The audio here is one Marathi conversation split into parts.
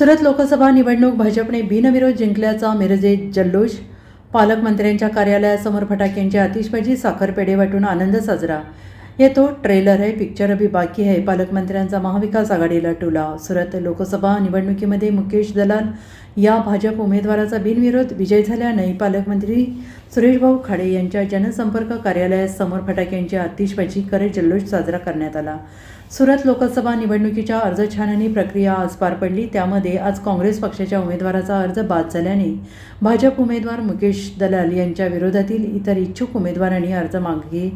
सुरत लोकसभा निवडणूक भाजपने बिनविरोध जिंकल्याचा मिरजेत जल्लोष. पालकमंत्र्यांच्या कार्यालयासमोर फटाक्यांची आतिषबाजी साखरपेढे वाटून आनंद साजरा. ये तो ट्रेलर आहे पिक्चर अभी बाकी आहे. पालकमंत्र्यांचा महाविकास आघाडीला टोला. सुरत लोकसभा निवडणुकीमध्ये मुकेश दलाल या भाजप उमेदवाराचा बिनविरोध. विजय झाल्याने पालकमंत्री सुरेशभाऊ खाडे यांच्या जनसंपर्क कार्यालयासमोर फटाक्यांची आतिषबाजी करत जल्लोष साजरा करण्यात आला. सुरत लोकसभा निवडणुकीच्या अर्ज छाननी प्रक्रिया आज पार पडली. त्यामध्ये आज काँग्रेस पक्षाच्या उमेदवाराचा अर्ज बाद झाल्याने भाजप उमेदवार मुकेश दलाल यांच्या विरोधातील इतर इच्छुक उमेदवारांनी अर्ज मागे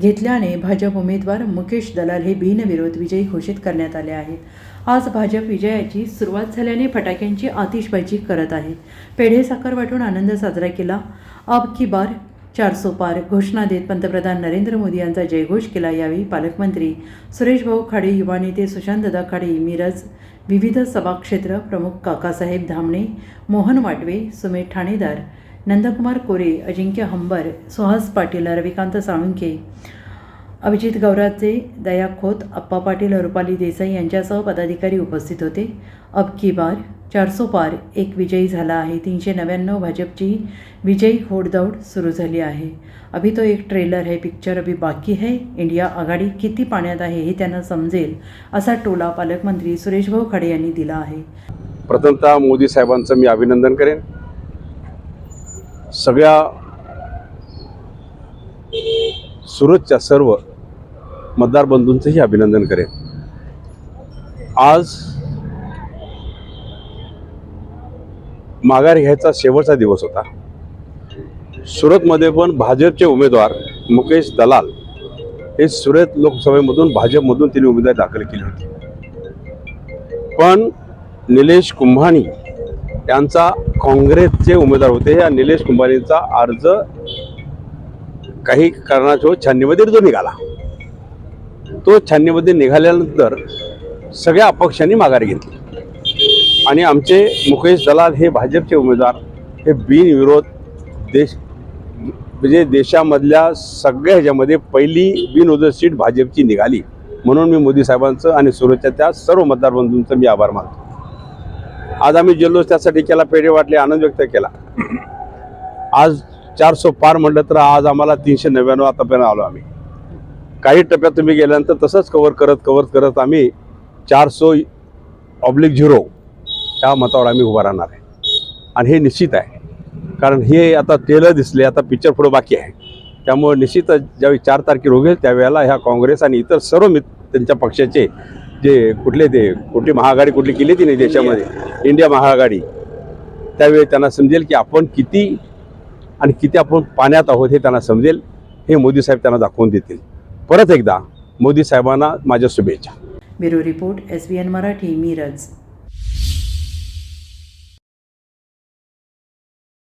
घेतल्याने भाजप उमेदवार मुकेश दलाल हे बिनविरोध विजयी घोषित करण्यात आले आहेत. आज भाजप विजयाची सुरुवात झाल्याने फटाक्यांची आतिषबाजी करत आहेत पेढे साखर वाटून आनंद साजरा केला. अब की बार चारसो पार घोषणा देत पंतप्रधान नरेंद्र मोदी यांचा जयघोष केला. यावेळी पालकमंत्री सुरेश भाऊ खाडे युवा नेते सुशांतदा खाडे मिरज विविध सभाक्षेत्र प्रमुख काकासाहेब धामणे मोहन वाटवे सुमेध ठाणेदार नंदकुमार कोरे अजिंक्य हंबर सुहास पाटील रविकांत साळुंके अभिजित गौराचे दया खोत अप्पा पाटील रुपाली देसाई यांच्यासह पदाधिकारी उपस्थित होते. अब की बार चारसो पार एक विजयी झाला आहे. तीनशे नव्याण्णव भाजपची विजयी घोडदौड सुरू झाली आहे. अभि तो एक ट्रेलर है पिक्चर अभी बाकी है. इंडिया आघाडी किती पाण्यात आहे हे त्यांना समजेल असा टोला पालकमंत्री सुरेशभाऊ खडे यांनी दिला आहे. प्रथमतः मोदी साहेबांचं मी अभिनंदन करेन. सगळ्या सुरतच्या सर्व मतदार बंधूंचंही अभिनंदन करेन. आज माघार घ्यायचा शेवटचा दिवस होता. सुरतमध्ये पण भाजपचे उमेदवार मुकेश दलाल हे सुरत लोकसभेमधून भाजपमधून तिने उमेदवारी दाखल केली होती. पण निलेश कुंभाणी यांचा काँग्रेसचे उमेदवार होते या निलेश कुंभारेंचा अर्ज काही कारणाशिवाय छाननीमध्ये जो निघाला. तो छाननीमध्ये निघाल्यानंतर सगळ्या अपक्षांनी माघार घेतली. आणि आमचे मुकेश दलाल हे भाजपचे उमेदवार हे बिनविरोध देश म्हणजे देशामधल्या सगळ्या ह्याच्यामध्ये पहिली बिनविरोध सीट भाजपची निघाली. म्हणून मी मोदी साहेबांचं आणि सुरतच्या त्या सर्व मतदारबंधूंचं मी आभार मानतो. आज आम्ही जल्लोष त्यासाठी केला पेढे वाटले आनंद व्यक्त केला. आज चार सो पार म्हटलं तर आज आम्हाला तीनशे नव्याण्णव आतापर्यंत आलो आम्ही. काही टप्प्यात तुम्ही गेल्यानंतर तसंच कवर करत कवर करत आम्ही चार सो ऑब्लिक झिरो या मतावर आम्ही उभा राहणार आहे. आणि हे निश्चित आहे. कारण हे आता तेलं दिसले आता पिक्चर पुढं बाकी आहे. त्यामुळे निश्चितच ज्यावेळी चार तारखेला होईल त्यावेळेला ह्या काँग्रेस आणि इतर सर्व मित्र त्यांच्या पक्षाचे जे कुठले ते कुठली महाआघाडी कुठली केली ती नाही देशामध्ये? इंडिया महाआघाडी. त्यावेळी त्यांना समजेल की आपण किती आणि किती आपण पाण्यात आहोत हे त्यांना समजेल हे मोदी साहेब त्यांना दाखवून देतील. परत एकदा मोदी साहेबांना माझ्या शुभेच्छा. Bureau report S B N Marathi Miraj.